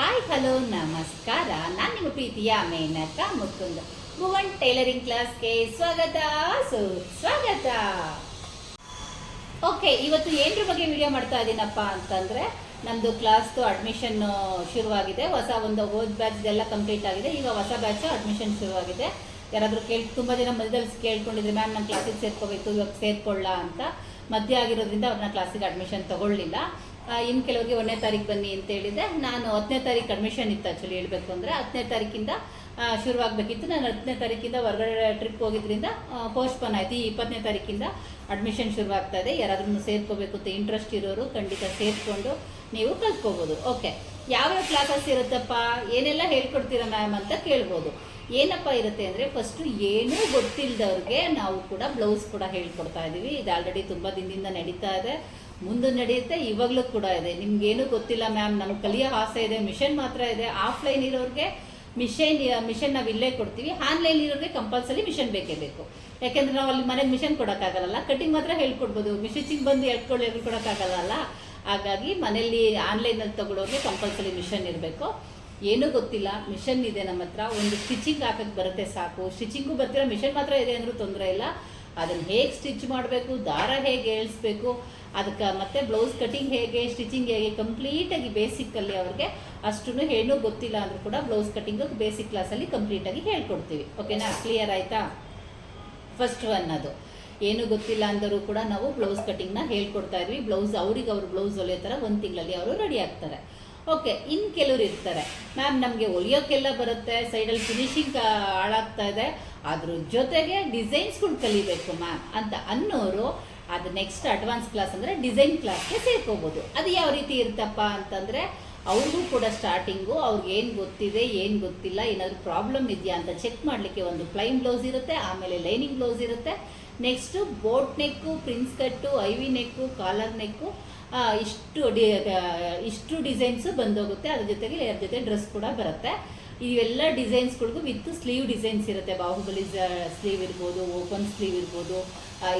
Hi hello ನಮಸ್ಕಾರ. ನಾನು ನಿಮ್ಮ ಪ್ರೀತಿಯ ಮೇನಕ ಮುಕುಂದ್ ಭುವನ್ ಟೈಲರಿಂಗ್ ಕ್ಲಾಸ್ಗೆ ಸ್ವಾಗತ. ಸುಸ್ವಾಗತ ಓಕೆ ಇವತ್ತು ಏನರ ಬಗ್ಗೆ ವಿಡಿಯೋ ಮಾಡ್ತಾ ಇದ್ದೀನಪ್ಪ ಅಂತಂದರೆ ನಮ್ಮದು ಕ್ಲಾಸ್ದು ಅಡ್ಮಿಷನ್ ಶುರುವಾಗಿದೆ. ಹೊಸ ಒಂದು ಓದ್ ಬ್ಯಾಚ್ ಎಲ್ಲ ಕಂಪ್ಲೀಟ್ ಆಗಿದೆ. ಈಗ ಹೊಸ ಬ್ಯಾಚ್ ಅಡ್ಮಿಷನ್ ಶುರುವಾಗಿದೆ. ಯಾರಾದರೂ ಕೇಳಿ, ತುಂಬ ಜನ ಮಧ್ಯದಲ್ಲಿ ಕೇಳ್ಕೊಂಡಿದ್ರೆ ಮ್ಯಾಮ್ ನಾನು ಕ್ಲಾಸಿಗೆ ಸೇರ್ಕೋಬೇಕು, ಇವಾಗ ಸೇರ್ಕೊಳ್ಳ ಅಂತ. ಮಧ್ಯ ಆಗಿರೋದ್ರಿಂದ ಅವ್ರನ್ನ ಕ್ಲಾಸಿಗೆ ಅಡ್ಮಿಷನ್ ತಗೊಳ್ಳಿಲ್ಲ. ಇನ್ನು ಕೆಲವರಿಗೆ ಒಂದನೇ ತಾರೀಕು ಬನ್ನಿ ಅಂತ ಹೇಳಿದೆ. ನಾನು ಹತ್ತನೇ ತಾರೀಕು ಅಡ್ಮಿಷನ್ ಇತ್ತು ಆ್ಯಕ್ಚುಲಿ ಹೇಳಬೇಕು ಅಂದರೆ. ಹತ್ತನೇ ತಾರೀಕಿಂದ ಶುರುವಾಗಬೇಕಿತ್ತು. ನಾನು ಹತ್ತನೇ ತಾರೀಕಿಂದ ಹೊರಗಡೆ ಟ್ರಿಪ್ ಹೋಗಿದ್ದರಿಂದ ಪೋಸ್ಟ್ಪೋನ್ ಆಯಿತು. ಈ ಇಪ್ಪತ್ತನೇ ತಾರೀಕಿಂದ ಅಡ್ಮಿಷನ್ ಶುರುವಾಗ್ತಾ ಇದೆ. ಯಾರಾದ್ರೂ ಸೇರ್ಕೋಬೇಕು ಅಂತ ಇಂಟ್ರೆಸ್ಟ್ ಇರೋರು ಖಂಡಿತ ಸೇರಿಕೊಂಡು ನೀವು ಕಲ್ತ್ಕೋಬೋದು. ಓಕೆ ಯಾವ್ಯಾವ ಕ್ಲಾಸಸ್ ಇರುತ್ತಪ್ಪ? ಏನೆಲ್ಲ ಹೇಳ್ಕೊಡ್ತೀರ ಮ್ಯಾಮ್ ಅಂತ ಕೇಳ್ಬೋದು. ಏನಪ್ಪ ಇರುತ್ತೆ ಅಂದರೆ ಫಸ್ಟು ಏನೂ ಗೊತ್ತಿಲ್ಲದವ್ರಿಗೆ ನಾವು ಕೂಡ ಬ್ಲೌಸ್ ಕೂಡ ಹೇಳ್ಕೊಡ್ತಾ ಇದ್ದೀವಿ ಇದು ಆಲ್ರೆಡಿ ತುಂಬ ದಿನದಿಂದ ನಡೀತಾ ಇದೆ. ಮುಂದೆ ನಡೆಯುತ್ತೆ, ಇವಾಗಲೂ ಕೂಡ ಇದೆ. ನಿಮ್ಗೇನು ಗೊತ್ತಿಲ್ಲ ಮ್ಯಾಮ್, ನಮ್ಗೆ ಕಲಿಯೋ ಆಸೆ ಇದೆ, ಮಿಷನ್ ಮಾತ್ರ ಇದೆ. ಆಫ್ಲೈನ್ ಇರೋರಿಗೆ ಮಿಷನ್ ಮಿಷನ್ ನಾವು ಇಲ್ಲೇ ಕೊಡ್ತೀವಿ. ಆನ್ಲೈನ್ ಇರೋರಿಗೆ ಕಂಪಲ್ಸರಿ ಮಿಷನ್ ಬೇಕೇ ಬೇಕು. ಯಾಕೆಂದ್ರೆ ನಾವು ಅಲ್ಲಿ ಮನೆಗೆ ಮಿಷನ್ ಕೊಡೋಕ್ಕಾಗಲ್ಲ. ಕಟಿಂಗ್ ಮಾತ್ರ ಹೇಳ್ಕೊಡ್ಬೋದು. ಮಿಷಿಚಿಂಗ್ ಬಂದು ಹೇಳ್ಕೊಳ್ಳಿ ಹೇಳ್ಕೊಡೋಕ್ಕಾಗಲ್ಲ ಹಾಗಾಗಿ ಮನೆಯಲ್ಲಿ ಆನ್ಲೈನಲ್ಲಿ ತಗೊಳ್ಳೋರಿಗೆ ಕಂಪಲ್ಸರಿ ಮಿಷನ್ ಇರಬೇಕು. ಏನೂ ಗೊತ್ತಿಲ್ಲ, ಮಿಷನ್ ಇದೆ ನಮ್ಮ ಹತ್ರ. ಒಂದು ಸ್ಟಿಚಿಂಗ್ ಹಾಕಕ್ಕೆ ಬರುತ್ತೆ ಸಾಕು. ಸ್ಟಿಚಿಂಗು ಬರ್ತಿರೋ ಮಿಷನ್ ಮಾತ್ರ ಇದೆ ಅಂದರೂ ತೊಂದರೆ ಇಲ್ಲ. ಅದನ್ನು ಹೇಗೆ ಸ್ಟಿಚ್ ಮಾಡಬೇಕು, ದಾರ ಹೇಗೆ ಏಳಿಸ್ಬೇಕು ಅದಕ್ಕೆ ಮತ್ತೆ ಬ್ಲೌಸ್ ಕಟಿಂಗ್ ಹೇಗೆ ಸ್ಟಿಚಿಂಗ್ ಹೇಗೆ ಕಂಪ್ಲೀಟಾಗಿ ಬೇಸಿಕ್ಕಲ್ಲಿ ಅವ್ರಿಗೆ ಅಷ್ಟು ಏನೂ ಗೊತ್ತಿಲ್ಲ ಅಂದರೂ ಕೂಡ ಬ್ಲೌಸ್ ಕಟಿಂಗು ಬೇಸಿಕ್ ಕ್ಲಾಸಲ್ಲಿ ಕಂಪ್ಲೀಟಾಗಿ ಹೇಳ್ಕೊಡ್ತೀವಿ. ಓಕೆನಾ ಕ್ಲಿಯರ್ ಆಯಿತಾ? ಫಸ್ಟ್ ಒನ್ ಅದು. ಏನು ಗೊತ್ತಿಲ್ಲ ಅಂದರೂ ಕೂಡ ನಾವು ಬ್ಲೌಸ್ ಕಟಿಂಗ್ನ ಹೇಳ್ಕೊಡ್ತಾ ಇದ್ವಿ. ಬ್ಲೌಸ್ ಅವ್ರಿಗೆ ಅವ್ರು ಬ್ಲೌಸ್ ಹೊಲಿಯೋ ಥರ ಒಂದು ತಿಂಗಳಲ್ಲಿ ಅವರು ರೆಡಿ ಆಗ್ತಾರೆ. ಓಕೆ ಇನ್ನು ಕೆಲವ್ರು ಇರ್ತಾರೆ. ಮ್ಯಾಮ್ ನಮಗೆ ಹೊಲಿಯೋಕ್ಕೆಲ್ಲ ಬರುತ್ತೆ. ಸೈಡಲ್ಲಿ ಫಿನಿಶಿಂಗ್ ಹಾಳಾಗ್ತಾ ಇದೆ. ಅದ್ರ ಜೊತೆಗೆ ಡಿಸೈನ್ಸ್ಗಳು ಕಲಿಬೇಕು ಮ್ಯಾಮ್ ಅಂತ ಅನ್ನೋರು ಅದು ನೆಕ್ಸ್ಟ್ ಅಡ್ವಾನ್ಸ್ ಕ್ಲಾಸ್ ಅಂದರೆ ಡಿಸೈನ್ ಕ್ಲಾಸ್ಗೆ ಸೇರ್ಕೋಬೋದು. ಅದು ಯಾವ ರೀತಿ ಇರುತ್ತಪ್ಪ ಅಂತಂದರೆ, ಅವ್ರಿಗೂ ಕೂಡ ಸ್ಟಾರ್ಟಿಂಗು ಅವ್ರಿಗೆ ಏನು ಗೊತ್ತಿದೆ, ಏನು ಗೊತ್ತಿಲ್ಲ, ಏನಾದರೂ ಪ್ರಾಬ್ಲಮ್ ಇದೆಯಾ ಅಂತ ಚೆಕ್ ಮಾಡಲಿಕ್ಕೆ ಒಂದು ಪ್ಲೈನ್ ಬ್ಲೌಸ್ ಇರುತ್ತೆ, ಆಮೇಲೆ ಲೈನಿಂಗ್ ಬ್ಲೌಸ್ ಇರುತ್ತೆ. Next boat neck prince cut ಐವಿ ನೆಕ್ಕು ಕಾಲರ್ ನೆಕ್ಕು ಇಷ್ಟು ಡಿ ಇಷ್ಟು ಡಿಸೈನ್ಸು ಬಂದೋಗುತ್ತೆ. ಅದ್ರ ಜೊತೆಗೆ ಅದ್ರ ಜೊತೆ ಡ್ರೆಸ್ ಕೂಡ ಬರುತ್ತೆ. ಇವೆಲ್ಲ ಡಿಸೈನ್ಸ್ಗಳಿಗೂ ವಿತ್ ಸ್ಲೀವ್ ಡಿಸೈನ್ಸ್ ಇರುತ್ತೆ. ಬಾಹುಬಲಿ ಸ್ಲೀವ್ ಇರ್ಬೋದು ಓಪನ್ ಸ್ಲೀವ್ ಇರ್ಬೋದು.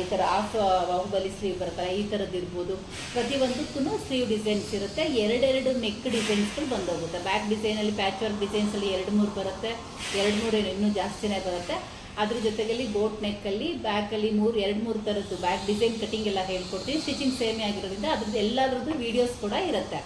ಈ ಥರ ಆಫ್ ಬಾಹುಬಲಿ ಸ್ಲೀವ್ ಬರುತ್ತಲ್ಲ, ಈ ಥರದ್ದು ಇರ್ಬೋದು. ಪ್ರತಿಯೊಂದಕ್ಕೂ ಸ್ಲೀವ್ ಡಿಸೈನ್ಸ್ ಇರುತ್ತೆ. ಎರಡೆರಡು ನೆಕ್ ಡಿಸೈನ್ಸ್ಗಳು ಬಂದೋಗುತ್ತೆ. ಬ್ಯಾಕ್ ಡಿಸೈನಲ್ಲಿ ಪ್ಯಾಚ್ ವರ್ಕ್ ಡಿಸೈನ್ಸಲ್ಲಿ ಎರಡು ಮೂರು ಬರುತ್ತೆ. ಎರಡು ಮೂರು ಇನ್ನೂ ಜಾಸ್ತಿನೇ ಬರುತ್ತೆ. ಅದ್ರ ಜೊತೆಗಲ್ಲಿ ಬೋಟ್ ನೆಕ್ಕಲ್ಲಿ ಬ್ಯಾಕಲ್ಲಿ ಮೂರು, ಎರಡು ಮೂರು ಥರದ್ದು ಬ್ಯಾಕ್ ಡಿಸೈನ್ ಕಟಿಂಗ್ ಎಲ್ಲ ಹೇಳ್ಕೊಡ್ತೀವಿ. ಸ್ಟಿಚಿಂಗ್ ಸೇಮೇ ಆಗಿರೋದ್ರಿಂದ ಅದ್ರದ್ದು ಎಲ್ಲದ್ರದ್ದು ವೀಡಿಯೋಸ್ ಕೂಡ ಇರುತ್ತೆ.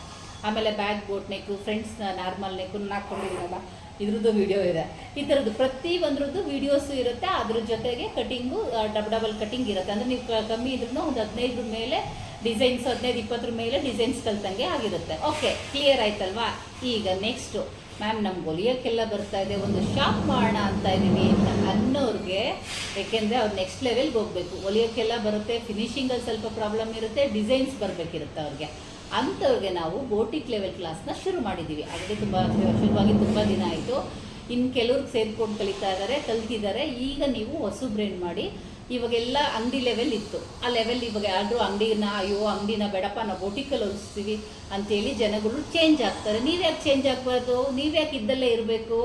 ಆಮೇಲೆ back boat neck friends normal neck ಹಾಕ್ಕೊಂಡಿದ್ದೀನಲ್ಲ ಇದ್ರದ್ದು ವಿಡಿಯೋ ಇದೆ. ಈ ಥರದ್ದು ಪ್ರತಿ ಒಂದ್ರದ್ದು ವೀಡಿಯೋಸು ಇರುತ್ತೆ. ಅದ್ರ ಜೊತೆಗೆ ಕಟಿಂಗು ಡಬ್ ಡಬಲ್ ಕಟಿಂಗ್ ಇರುತ್ತೆ. ಅಂದರೆ ನೀವು ಕಮ್ಮಿ ಇದ್ರೂ ಒಂದು ಹದಿನೈದ್ರ ಮೇಲೆ ಡಿಸೈನ್ಸ್ ಹದಿನೈದು ಇಪ್ಪತ್ತರ ಮೇಲೆ ಡಿಸೈನ್ಸ್ ಕಲ್ತಂಗೆ ಆಗಿರುತ್ತೆ. ಓಕೆ ಕ್ಲಿಯರ್ ಆಯ್ತಲ್ವಾ? ಈಗ ನೆಕ್ಸ್ಟು ಮ್ಯಾಮ್ ನಮ್ಗೆ ಹೊಲಿಯೋಕ್ಕೆಲ್ಲ ಬರ್ತಾ ಇದೆ. ಒಂದು ಶಾಪ್ ಮಾಡೋಣ ಅಂತ ಇದ್ದೀವಿ ಅಂತ ಅನ್ನೋರಿಗೆ. ಯಾಕೆಂದರೆ ಅವ್ರು ನೆಕ್ಸ್ಟ್ ಲೆವೆಲ್ಗೆ ಹೋಗಬೇಕು. ಹೊಲಿಯೋಕ್ಕೆಲ್ಲ ಬರುತ್ತೆ ಫಿನಿಷಿಂಗಲ್ಲಿ ಸ್ವಲ್ಪ ಪ್ರಾಬ್ಲಮ್ ಇರುತ್ತೆ ಡಿಸೈನ್ಸ್ ಬರಬೇಕಿರುತ್ತೆ ಅವ್ರಿಗೆ. ಅಂಥವ್ರಿಗೆ ನಾವು ಬೋಟಿಕ್ ಲೆವೆಲ್ ಕ್ಲಾಸ್ನ ಶುರು ಮಾಡಿದ್ದೀವಿ ಅದಕ್ಕೆ ತುಂಬ ಶುರುವಾಗಿ ತುಂಬ ದಿನ ಆಯಿತು. ಇನ್ನು ಕೆಲವ್ರಿಗೆ ಸೇರ್ಕೊಂಡು ಕಲಿತಾ ಇದ್ದಾರೆ ಕಲ್ತಿದ್ದಾರೆ ಈಗ ನೀವು ಹೊಸಬ್ರೇನು ಮಾಡಿ ಇವಾಗೆಲ್ಲ ಅಂಗಡಿ ಲೆವೆಲ್ ಇತ್ತು. ಆ ಲೆವೆಲ್ ಇವಾಗ ಯಾರು ಅಂಗಡಿನ, ಅಯ್ಯೋ, ಅಂಗಡಿನ ಬೇಡಪ್ಪ, ನಾವು ಬೋಟಿಕಲ್ಲಿ ಹೊಲಿಸ್ತೀವಿ ಅಂತೇಳಿ ಜನಗಳು ಚೇಂಜ್ ಆಗ್ತಾರೆ. ನೀವ್ಯಾಕೆ ಚೇಂಜ್ ಆಗಬಾರ್ದು? ನೀವ್ಯಾಕೆ ಇದ್ದಲ್ಲೇ ಇರಬೇಕು?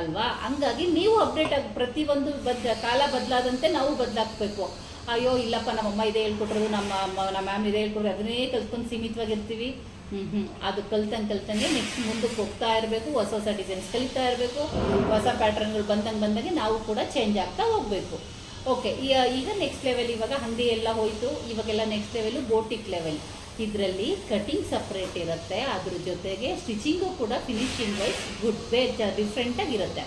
ಅಲ್ವಾ? ಹಂಗಾಗಿ ನೀವು ಅಪ್ಡೇಟ್ ಆಗಿ ಪ್ರತಿಯೊಂದು ಬದ್ ಕಾಲ ಬದಲಾದಂತೆ ನಾವು ಬದಲಾಗಬೇಕು. ಅಯ್ಯೋ, ಇಲ್ಲಪ್ಪ, ನಮ್ಮಮ್ಮ ಇದೇ ಹೇಳ್ಕೊಟ್ರು, ನಮ್ಮ ನಮ್ಮ ಮ್ಯಾಮ್ ಇದೇ ಹೇಳ್ಕೊಟ್ರು, ಅದನ್ನೇ ಕಲ್ತ್ಕೊಂಡು ಸೀಮಿತವಾಗಿರ್ತೀವಿ. ಹ್ಞೂ ಹ್ಞೂ ಅದು ಕಲ್ತಂಗೆ ಕಲ್ತಂಗೆ ನೆಕ್ಸ್ಟ್ ಮುಂದಕ್ಕೆ ಹೋಗ್ತಾ ಇರಬೇಕು, ಹೊಸ ಹೊಸ ಡಿಸೈನ್ಸ್ ಕಲಿತಾ ಇರಬೇಕು, ಹೊಸ ಪ್ಯಾಟರ್ನ್ಗಳು ಬಂದಂಗೆ ಬಂದಂಗೆ ನಾವು ಕೂಡ ಚೇಂಜ್ ಆಗ್ತಾ ಹೋಗಬೇಕು. ಓಕೆ ಈಗ ನೆಕ್ಸ್ಟ್ ಲೆವೆಲ್ ಇವಾಗ ಹಂದಿ ಎಲ್ಲ ಹೋಯಿತು, ಇವಾಗೆಲ್ಲ ನೆಕ್ಸ್ಟ್ ಲೆವೆಲು ಬೋಟಿಕ್ ಲೆವೆಲ್ ಇದರಲ್ಲಿ ಕಟಿಂಗ್ ಸಪ್ರೇಟ್ ಇರುತ್ತೆ, ಅದ್ರ ಜೊತೆಗೆ ಸ್ಟಿಚಿಂಗು ಕೂಡ ಫಿನಿಶಿಂಗ್ ವೈಸ್ ಗುಡ್ ವೇ ಡಿಫ್ರೆಂಟಾಗಿರುತ್ತೆ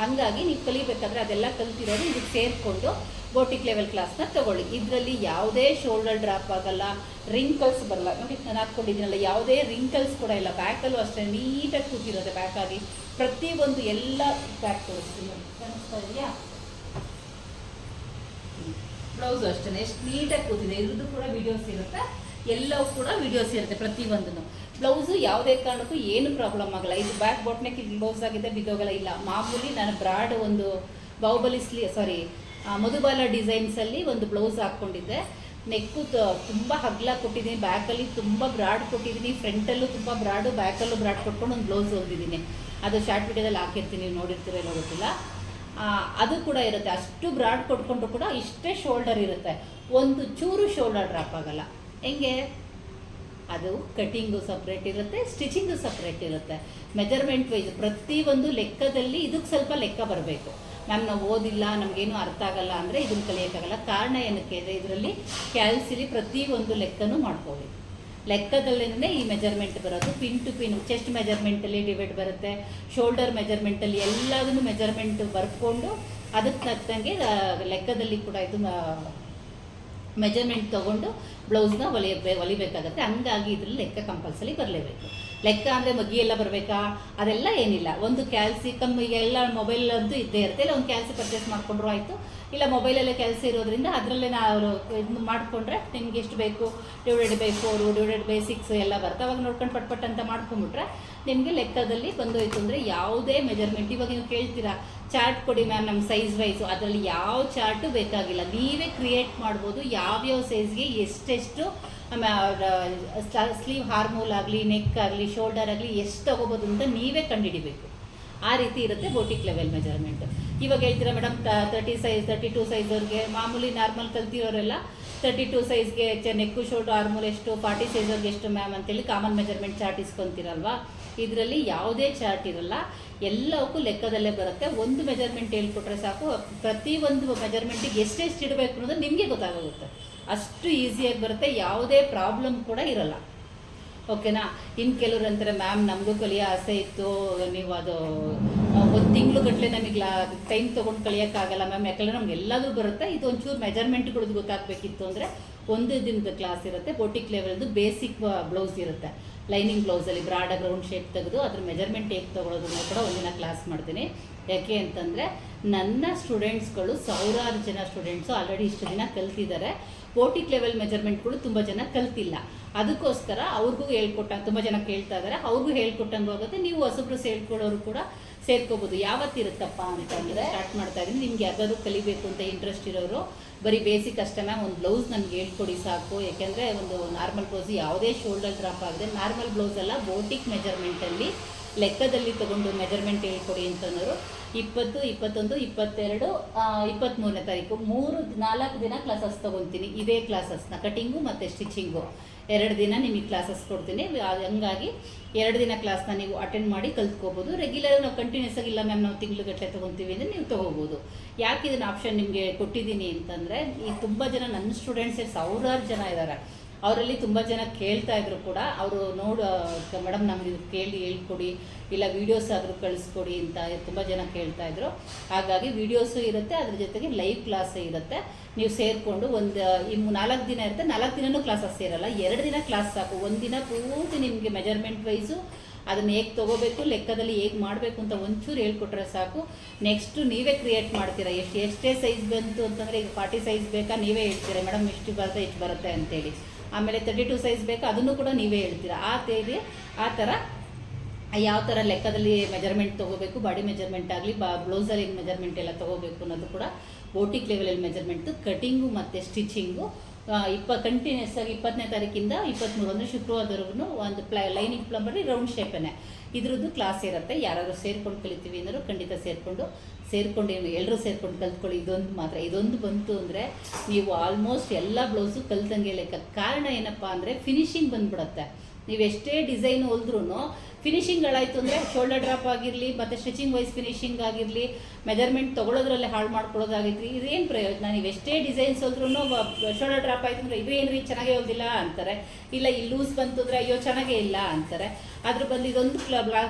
ಹಾಗಾಗಿ ನೀವು ಕಲಿಬೇಕಾದ್ರೆ ಅದೆಲ್ಲ ಕಲ್ತಿರೋದು ಇದಕ್ಕೆ ಸೇರಿಕೊಂಡು ಬೋಟಿಕ್ ಲೆವೆಲ್ ಕ್ಲಾಸ್ನ ತಗೊಳ್ಳಿ. ಇದರಲ್ಲಿ ಯಾವುದೇ ಶೋಲ್ಡರ್ ಡ್ರಾಪ್ ಆಗಲ್ಲ ರಿಂಕಲ್ಸ್ ಬರಲ್ಲ. ನೋಡಿ, ನಾನು ಹಾಕ್ಕೊಂಡಿದ್ದೀನಲ್ಲ, ಯಾವುದೇ ರಿಂಕಲ್ಸ್ ಕೂಡ ಇಲ್ಲ. ಬ್ಯಾಕಲ್ಲೂ ಅಷ್ಟೇ ನೀಟಾಗಿ ಕೂತಿರುತ್ತೆ ಬ್ಯಾಕಾಗಿ ಪ್ರತಿಯೊಂದು ಎಲ್ಲ ಬ್ಯಾಕ್ ತೋರಿಸ್ತೀನಿ. ಕಾಣಿಸ್ತಾ ಇದೆಯಾ? ಬ್ಲೌಸ್ ಅಷ್ಟೇ ಎಷ್ಟು ನೀಟಾಗಿ ಕೂತಿದೆ. ಇರೋದು ಕೂಡ ವಿಡಿಯೋಸ್ ಇರುತ್ತೆ. ಎಲ್ಲವೂ ಕೂಡ ವಿಡಿಯೋಸ್ ಇರುತ್ತೆ ಪ್ರತಿಯೊಂದನ್ನು. ಬ್ಲೌಸು ಯಾವುದೇ ಕಾರಣಕ್ಕೂ ಏನು ಪ್ರಾಬ್ಲಮ್ ಆಗಲ್ಲ. ಇದು ಬ್ಯಾಕ್ ಬಾಟ್ನೆಕ್ ಬ್ಲೌಸ್ ಆಗಿದೆ ಬಿದ್ದೋಗಲ್ಲ ಇಲ್ಲ, ಮಾಮೂಲಿ ನಾನು ಬ್ರಾಡ್ ಒಂದು ಬಾಹುಬಲಿ ಸ್ಲೀ ಸಾರಿ ಮಧುಬಾಲ ಡಿಸೈನ್ಸಲ್ಲಿ ಒಂದು ಬ್ಲೌಸ್ ಹಾಕ್ಕೊಂಡಿದ್ದೆ. ನೆಕ್ಕು ತುಂಬ ಹಗ್ಲ ಕೊಟ್ಟಿದ್ದೀನಿ. ಬ್ಯಾಕಲ್ಲಿ ತುಂಬ ಬ್ರಾಡ್ ಕೊಟ್ಟಿದ್ದೀನಿ. ಫ್ರಂಟಲ್ಲೂ ತುಂಬ ಬ್ರಾಡು, ಬ್ಯಾಕಲ್ಲೂ ಬ್ರಾಡ್ ಕೊಟ್ಕೊಂಡು ಒಂದು ಬ್ಲೌಸ್ ಹೊಂದಿದ್ದೀನಿ ಅದು ಶಾರ್ಟ್ ವಿಡಿಯೋದಲ್ಲಿ ಹಾಕಿರ್ತೀನಿ. ನೀವು ನೋಡಿರ್ತೀರೋ ಇಲ್ಲೋ ಗೊತ್ತಿಲ್ಲ. ಅದು ಕೂಡ ಇರುತ್ತೆ. ಅಷ್ಟು ಬ್ರಾಡ್ ಕೊಟ್ಕೊಂಡ್ರು ಕೂಡ ಇಷ್ಟೇ ಶೋಲ್ಡರ್ ಇರುತ್ತೆ. ಒಂದು ಚೂರು ಶೋಲ್ಡರ್ ಡ್ರಾಪ್ ಆಗಲ್ಲ. ಹೆಂಗೆ? ಅದು ಕಟಿಂಗು ಸಪ್ರೇಟ್ ಇರುತ್ತೆ ಸ್ಟಿಚಿಂಗು ಸಪ್ರೇಟ್ ಇರುತ್ತೆ. ಮೆಜರ್ಮೆಂಟ್ ವೈಸ್ ಪ್ರತಿಯೊಂದು ಲೆಕ್ಕದಲ್ಲಿ ಇದಕ್ಕೆ ಸ್ವಲ್ಪ ಲೆಕ್ಕ ಬರಬೇಕು. ಮ್ಯಾಮ್ ನಾವು ಓದಿಲ್ಲ, ನಮಗೇನು ಅರ್ಥ ಆಗಲ್ಲ ಅಂದರೆ ಇದನ್ನು ಕಲಿಯೋಕ್ಕಾಗಲ್ಲ. ಕಾರಣ ಏನಕ್ಕೆ ಇದೆ? ಇದರಲ್ಲಿ ಕ್ಯಾಲ್ಸಿಲಿ ಒಂದು ಲೆಕ್ಕನೂ ಮಾಡ್ಕೋಬೇಕು ಲೆಕ್ಕದಲ್ಲೇ ಈ ಮೆಜರ್ಮೆಂಟ್ ಬರೋದು. ಪಿನ್ ಟು ಪಿನ್ ಚೆಸ್ಟ್ ಮೆಜರ್ಮೆಂಟಲ್ಲಿ ಡಿವೈಡ್ ಬರುತ್ತೆ. ಶೋಲ್ಡರ್ ಮೆಜರ್ಮೆಂಟಲ್ಲಿ ಎಲ್ಲದನ್ನು ಮೆಜರ್ಮೆಂಟ್ ಬರ್ಕೊಂಡು ಅದಕ್ಕೆ ತಕ್ಕಂಗೆ ಲೆಕ್ಕದಲ್ಲಿ ಕೂಡ ಇದು ಮೆಜರ್ಮೆಂಟ್ ತೊಗೊಂಡು ಬ್ಲೌಸ್ನ ಹೊಲಿಯ ಹೊಲಿಬೇಕಾಗತ್ತೆ ಹಂಗಾಗಿ ಇದ್ರಲ್ಲಿ ಲೆಕ್ಕ ಕಂಪಲ್ಸರಿ ಬರಲೇಬೇಕು. ಲೆಕ್ಕ ಅಂದರೆ ಮಗ್ಗಿ ಎಲ್ಲ ಬರಬೇಕಾ? ಅದೆಲ್ಲ ಏನಿಲ್ಲ. ಒಂದು ಕ್ಯಾಲ್ಸಿ ಕಮ್ಮಿ ಎಲ್ಲ ಮೊಬೈಲ್ ಅಂತೂ ಇದ್ದೇ ಇರುತ್ತೆ. ಇಲ್ಲ, ಒಂದು ಕ್ಯಾಲ್ಸಿ ಪರ್ಚೇಸ್ ಮಾಡಿಕೊಂಡ್ರು ಆಯಿತು. ಇಲ್ಲ ಮೊಬೈಲಲ್ಲೇ ಕೆಲಸ ಇರೋದ್ರಿಂದ ಅದರಲ್ಲೇ ನಾವು ಇದು ಮಾಡಿಕೊಂಡ್ರೆ ನಿಮ್ಗೆ ಎಷ್ಟು ಬೇಕು? Divided by four divided by six ಎಲ್ಲ ಬರುತ್ತೆ. ಅವಾಗ ನೋಡ್ಕೊಂಡು ಪಟ್ ಪಟ್ ಅಂತ ಮಾಡ್ಕೊಂಬಿಟ್ರೆ ನಿಮಗೆ ಲೆಕ್ಕದಲ್ಲಿ ಬಂದೋಯ್ತು ಅಂದರೆ ಯಾವುದೇ ಮೆಜರ್ಮೆಂಟ್ ಇವಾಗ ನೀವು ಕೇಳ್ತೀರಾ ಚಾರ್ಟ್ ಕೊಡಿ ಮ್ಯಾಮ್ ನಮ್ಮ ಸೈಜ್ ವೈಸು ಅದರಲ್ಲಿ ಯಾವ ಚಾರ್ಟು ಬೇಕಾಗಿಲ್ಲ. ನೀವೇ ಕ್ರಿಯೇಟ್ ಮಾಡ್ಬೋದು ಯಾವ್ಯಾವ ಸೈಜ್ಗೆ ಎಷ್ಟೆಷ್ಟು ಸ್ಲೀವ್ ಹಾರ್ಮೋಲ್ ಆಗಲಿ ನೆಕ್ ಆಗಲಿ ಶೋಲ್ಡರ್ ಆಗಲಿ ಎಷ್ಟು ತಗೋಬೋದು ಅಂತ ನೀವೇ ಕಂಡುಹಿಡಿಬೇಕು. ಆ ರೀತಿ ಇರುತ್ತೆ ಬೋಟಿಕ್ ಲೆವೆಲ್ ಮೆಜರ್ಮೆಂಟ್ ಇವಾಗ ಹೇಳ್ತೀರಾ madam thirty size thirty two ಸೈಜ್ವ್ರಿಗೆ ಮಾಮೂಲಿ ನಾರ್ಮಲ್ ಕಲ್ತಿರೋರೆಲ್ಲ ತರ್ಟಿ ಟು ಸೈಜ್ಗೆ ನೆಕ್ಕು ಶೋಲ್ಡರ್ ಆರ್ಮೂಲ್ ಎಷ್ಟು ಫಾರ್ಟಿ ಸೈಜ್ವ್ರಿಗೆ ಎಷ್ಟು ಮ್ಯಾಮ್ ಅಂತೇಳಿ ಕಾಮನ್ ಮೆಜರ್ಮೆಂಟ್ ಚಾರ್ಟ್ ಇಸ್ಕೊತೀರಲ್ವಾ? ಇದರಲ್ಲಿ ಯಾವುದೇ ಚಾರ್ಟ್ ಇರಲ್ಲ. ಎಲ್ಲವಕ್ಕೂ ಲೆಕ್ಕದಲ್ಲೇ ಬರುತ್ತೆ. ಒಂದು ಮೆಜರ್ಮೆಂಟ್ ಹೇಳ್ಕೊಟ್ರೆ ಸಾಕು. ಪ್ರತಿಯೊಂದು ಮೆಜರ್ಮೆಂಟಿಗೆ ಎಷ್ಟೆಷ್ಟು ಇಡಬೇಕು ಅನ್ನೋದು ನಿಮಗೆ ಗೊತ್ತಾಗುತ್ತೆ ಅಷ್ಟು ಈಸಿಯಾಗಿ ಬರುತ್ತೆ. ಯಾವುದೇ ಪ್ರಾಬ್ಲಮ್ ಕೂಡ ಇರಲ್ಲ. ಓಕೆನಾ? ಇನ್ನು ಕೆಲವ್ರು ಅಂತಾರೆ, ಮ್ಯಾಮ್, ನಮಗೂ ಕಲಿಯೋ ಆಸೆ ಇತ್ತು, ನೀವು ಅದು ಒಂದು ತಿಂಗಳು ಗಟ್ಟಲೆ ನಮಗೆ ಟೈಮ್ ತೊಗೊಂಡು ಕಲಿಯೋಕ್ಕಾಗಲ್ಲ ಮ್ಯಾಮ್, ಯಾಕಂದರೆ ನಮ್ಗೆ ಎಲ್ಲದೂ ಬರುತ್ತೆ. ಇದು ಒಂಚೂರು ಮೆಜರ್ಮೆಂಟ್ಗಳದ್ದು ಗೊತ್ತಾಗಬೇಕಿತ್ತು ಅಂದರೆ ಒಂದು ದಿನದ ಕ್ಲಾಸ್ ಇರುತ್ತೆ ಬೋಟಿಕ್ ಲೆವೆಲ್ದು ಬೇಸಿಕ್ ಬ್ಲೌಸ್ ಇರುತ್ತೆ. ಲೈನಿಂಗ್ ಬ್ಲೌಸಲ್ಲಿ ಬ್ರಾಡ್ ರೌಂಡ್ ಶೇಪ್ ತೆಗೆದು ಅದ್ರ ಮೆಜರ್ಮೆಂಟ್ ಹೇಗೆ ತೊಗೊಳೋದನ್ನು ಕೂಡ ಒಂದಿನ ಕ್ಲಾಸ್ ಮಾಡ್ತೀನಿ. ಯಾಕೆ ಅಂತಂದರೆ, ನನ್ನ ಸ್ಟೂಡೆಂಟ್ಸ್ಗಳು ಸಾವಿರಾರು ಜನ ಸ್ಟೂಡೆಂಟ್ಸು ಆಲ್ರೆಡಿ ಇಷ್ಟು ದಿನ ಕಲ್ತಿದ್ದಾರೆ. ಬೋಟಿಕ್ ಲೆವೆಲ್ ಮೆಜರ್ಮೆಂಟ್ಗಳು ತುಂಬ ಜನ ಕಲ್ತಿಲ್ಲ. ಅದಕ್ಕೋಸ್ಕರ ಅವ್ರಿಗೂ ಹೇಳ್ಕೊಟ್ಟ, ತುಂಬ ಜನ ಕೇಳ್ತಾ ಇದ್ದಾರೆ ಅವ್ರಿಗೂ ಹೇಳ್ಕೊಟ್ಟಂಗೂ ಆಗುತ್ತೆ ನೀವು ಹೊಸಬ್ರು ಸೇರ್ಕೊಳ್ಳೋರು ಕೂಡ ಸೇರ್ಕೋಬೋದು. ಯಾವತ್ತಿರುತ್ತಪ್ಪ ಅಂತಂದರೆ ಸ್ಟಾರ್ಟ್ ಮಾಡ್ತಾ ಇದ್ದೀನಿ. ನಿಮ್ಗೆ ಯಾವ್ದಾದ್ರು ಕಲಿಬೇಕು ಅಂತ ಇಂಟ್ರೆಸ್ಟ್ ಇರೋರು, ಬರೀ ಬೇಸಿಕ್ ಅಷ್ಟೇ ಮ್ಯಾಮ್ ಒಂದು ಬ್ಲೌಸ್ ನನಗೆ ಹೇಳ್ಕೊಡಿ ಸಾಕು. ಯಾಕೆಂದರೆ ಒಂದು ನಾರ್ಮಲ್ ಬ್ಲೌಸ್ ಯಾವುದೇ ಶೋಲ್ಡರ್ ಡ್ರಾಪ್ ಆಗದೆ ನಾರ್ಮಲ್ ಬ್ಲೌಸ್ ಅಲ್ಲ ಬೋಟಿಕ್ ಮೆಜರ್ಮೆಂಟಲ್ಲಿ ಲೆಕ್ಕದಲ್ಲಿ ತಗೊಂಡು ಮೆಜರ್ಮೆಂಟ್ ಹೇಳ್ಕೊಡಿ ಅಂತಂದರು ಇಪ್ಪತ್ತು, ಇಪ್ಪತ್ತೊಂದು, ಇಪ್ಪತ್ತೆರಡು ಇಪ್ಪತ್ತ್ಮೂರನೇ ತಾರೀಕು. ಮೂರು, ನಾಲ್ಕು ದಿನ ಕ್ಲಾಸಸ್ ತೊಗೊತೀನಿ. ಇದೇ ಕ್ಲಾಸಸ್ನ ಕಟಿಂಗು ಮತ್ತು ಸ್ಟಿಚಿಂಗು ಎರಡು ದಿನ ನಿಮಗೆ ಕ್ಲಾಸಸ್ ಕೊಡ್ತೀನಿ. ಹಂಗಾಗಿ ಎರಡು ದಿನ ಕ್ಲಾಸ್ನ ನೀವು ಅಟೆಂಡ್ ಮಾಡಿ ಕಲ್ತ್ಕೋಬೋದು. ರೆಗ್ಯುಲರ್ ನಾವು ಕಂಟಿನ್ಯೂಸ್ ಆಗಿ, ಇಲ್ಲ ಮ್ಯಾಮ್ ನಾವು ತಿಂಗ್ಳುಗಟ್ಟಲೆ ತೊಗೊತೀವಿ ಅಂದರೆ ನೀವು ತೊಗೋಬೋದು. ಯಾಕೆ ಇದನ್ನು ಆಪ್ಷನ್ ನಿಮಗೆ ಕೊಟ್ಟಿದ್ದೀನಿ ಅಂತಂದರೆ, ಈ ತುಂಬ ಜನ ನನ್ನ ಸ್ಟೂಡೆಂಟ್ಸೇ ಸಾವಿರಾರು ಜನ ಇದ್ದಾರೆ ಅವರಲ್ಲಿ ತುಂಬ ಜನ ಕೇಳ್ತಾ ಇದ್ರು ಕೂಡ. ಅವರು ನೋಡು ಮೇಡಮ್ ನಮ್ಗೆ ಇದು ಕೇಳಿ ಹೇಳ್ಕೊಡಿ, ಇಲ್ಲ ವಿಡಿಯೋಸ್ ಆದರೂ ಕಳಿಸ್ಕೊಡಿ ಅಂತ ತುಂಬ ಜನ ಕೇಳ್ತಾ ಇದ್ರು. ಹಾಗಾಗಿ ವೀಡಿಯೋಸು ಇರುತ್ತೆ, ಅದ್ರ ಜೊತೆಗೆ ಲೈವ್ ಕ್ಲಾಸ್ ಇರುತ್ತೆ. ನೀವು ಸೇರಿಕೊಂಡು ಒಂದು ಈ ನಾಲ್ಕು ದಿನ ಇರುತ್ತೆ. ನಾಲ್ಕು ದಿನವೂ ಕ್ಲಾಸಸ್ ಸೇರಲ್ಲ. ಎರಡು ದಿನ ಕ್ಲಾಸ್ ಸಾಕು. ಒಂದಿನ ಪೂರ್ತಿ ನಿಮಗೆ ಮೆಜರ್ಮೆಂಟ್ ವೈಸು ಅದನ್ನ ಹೇಗೆ ತೊಗೋಬೇಕು, ಲೆಕ್ಕದಲ್ಲಿ ಹೇಗೆ ಮಾಡಬೇಕು ಅಂತ ಒಂಚೂರು ಹೇಳ್ಕೊಟ್ರೆ ಸಾಕು. ನೆಕ್ಸ್ಟು ನೀವೇ ಕ್ರಿಯೇಟ್ ಮಾಡ್ತೀರಾ. ಎಷ್ಟು ಎಷ್ಟೇ ಸೈಜ್ ಬಂತು ಅಂತಂದರೆ ಈಗ ಫಾರ್ಟಿ ಸೈಜ್ ಬೇಕಾ ನೀವೇ ಹೇಳ್ತೀರಾ. ಮೇಡಮ್, ಇಷ್ಟು ಬರುತ್ತೆ ಇಷ್ಟು ಬರುತ್ತೆ ಅಂತೇಳಿ. ಆಮೇಲೆ ತರ್ಟಿ ಟು ಸೈಜ್ ಬೇಕಾ, ಅದನ್ನು ಕೂಡ ನೀವೇ ಹೇಳ್ತೀರಾ. ಆ ತೇರಿ ಆ ಥರ ಯಾವ ಥರ ಲೆಕ್ಕದಲ್ಲಿ ಮೆಜರ್ಮೆಂಟ್ ತೊಗೋಬೇಕು ಬಾಡಿ ಮೆಜರ್ಮೆಂಟ್ ಆಗಲಿ, ಬಾ ಬ್ಲೌಸಲ್ಲಿ ಮೆಜರ್ಮೆಂಟ್ ಎಲ್ಲ ತೊಗೋಬೇಕು ಅನ್ನೋದು ಕೂಡ ಬೋಟಿಕ್ ಲೆವೆಲಲ್ಲಿ ಮೆಜರ್ಮೆಂಟು ಕಟಿಂಗು ಮತ್ತು ಸ್ಟಿಚಿಂಗು ಇಪ್ಪ ಕಂಟಿನ್ಯೂಸ್ ಆಗಿ ಇಪ್ಪತ್ತನೇ ತಾರೀಕಿಂದ ಇಪ್ಪತ್ತ್ಮೂರು ಅಂದರೆ ಶುಕ್ರವಾರದವರೆಗೂ ಒಂದು ಪ್ಲ ಲೈನಿಂಗ್ ಪ್ಲಂಬರಿ ರೌಂಡ್ ಶೇಪನೇ ಇದ್ರದ್ದು ಕ್ಲಾಸ್ ಇರುತ್ತೆ. ಯಾರಾದರೂ ಸೇರ್ಕೊಂಡು ಕಲಿತೀವಿ ಅಂದರೂ ಖಂಡಿತ ಸೇರಿಕೊಂಡು, ಸೇರ್ಕೊಂಡು ಎಲ್ಲರೂ ಸೇರ್ಕೊಂಡು ಕಲ್ತ್ಕೊಳ್ಳಿ. ಇದೊಂದು ಮಾತ್ರ. ಇದೊಂದು ಬಂತು ಅಂದರೆ ನೀವು ಆಲ್ಮೋಸ್ಟ್ ಎಲ್ಲ ಬ್ಲೌಸು ಕಲ್ತಂಗೆ ಲೆಕ್ಕ ಕಾರಣ ಏನಪ್ಪ ಅಂದರೆ ಫಿನಿಶಿಂಗ್ ಬಂದ್ಬಿಡುತ್ತೆ. ನೀವು ಎಷ್ಟೇ ಡಿಸೈನ್ ಹೊಲ್ದ್ರೂ ಫಿನಿಶಿಂಗ್ಗಳಾಯಿತು ಅಂದರೆ ಶೋಲ್ಡರ್ ಡ್ರಾಪ್ ಆಗಿರಲಿ, ಮತ್ತು ಸ್ಟಿಚಿಂಗ್ ವೈಸ್ ಫಿನಿಶಿಂಗ್ ಆಗಿರಲಿ ಮೆಜರ್ಮೆಂಟ್ ತೊಗೊಳೋದ್ರಲ್ಲಿ ಹಾಳು ಮಾಡ್ಕೊಳ್ಳೋದಾಗಿರಲಿ ಇದೇನು ಪ್ರಯೋಜನ? ನೀವು ಎಷ್ಟೇ ಡಿಸೈನ್ಸ್ ಹೋದ್ರೂ ಶೋಲ್ಡರ್ ಡ್ರಾಪ್ ಆಯ್ತು ಅಂದರೆ ಇದು ರೀ ಚೆನ್ನಾಗೇ ಹೋಗಿಲ್ಲ ಅಂತಾರೆ. ಇಲ್ಲ, ಈ ಲೂಸ್ ಬಂತು ಅಂದರೆ ಅಯ್ಯೋ, ಚೆನ್ನಾಗೇ ಇಲ್ಲ ಅಂತಾರೆ. ಅದ್ರ ಬಂದು ಇದೊಂದು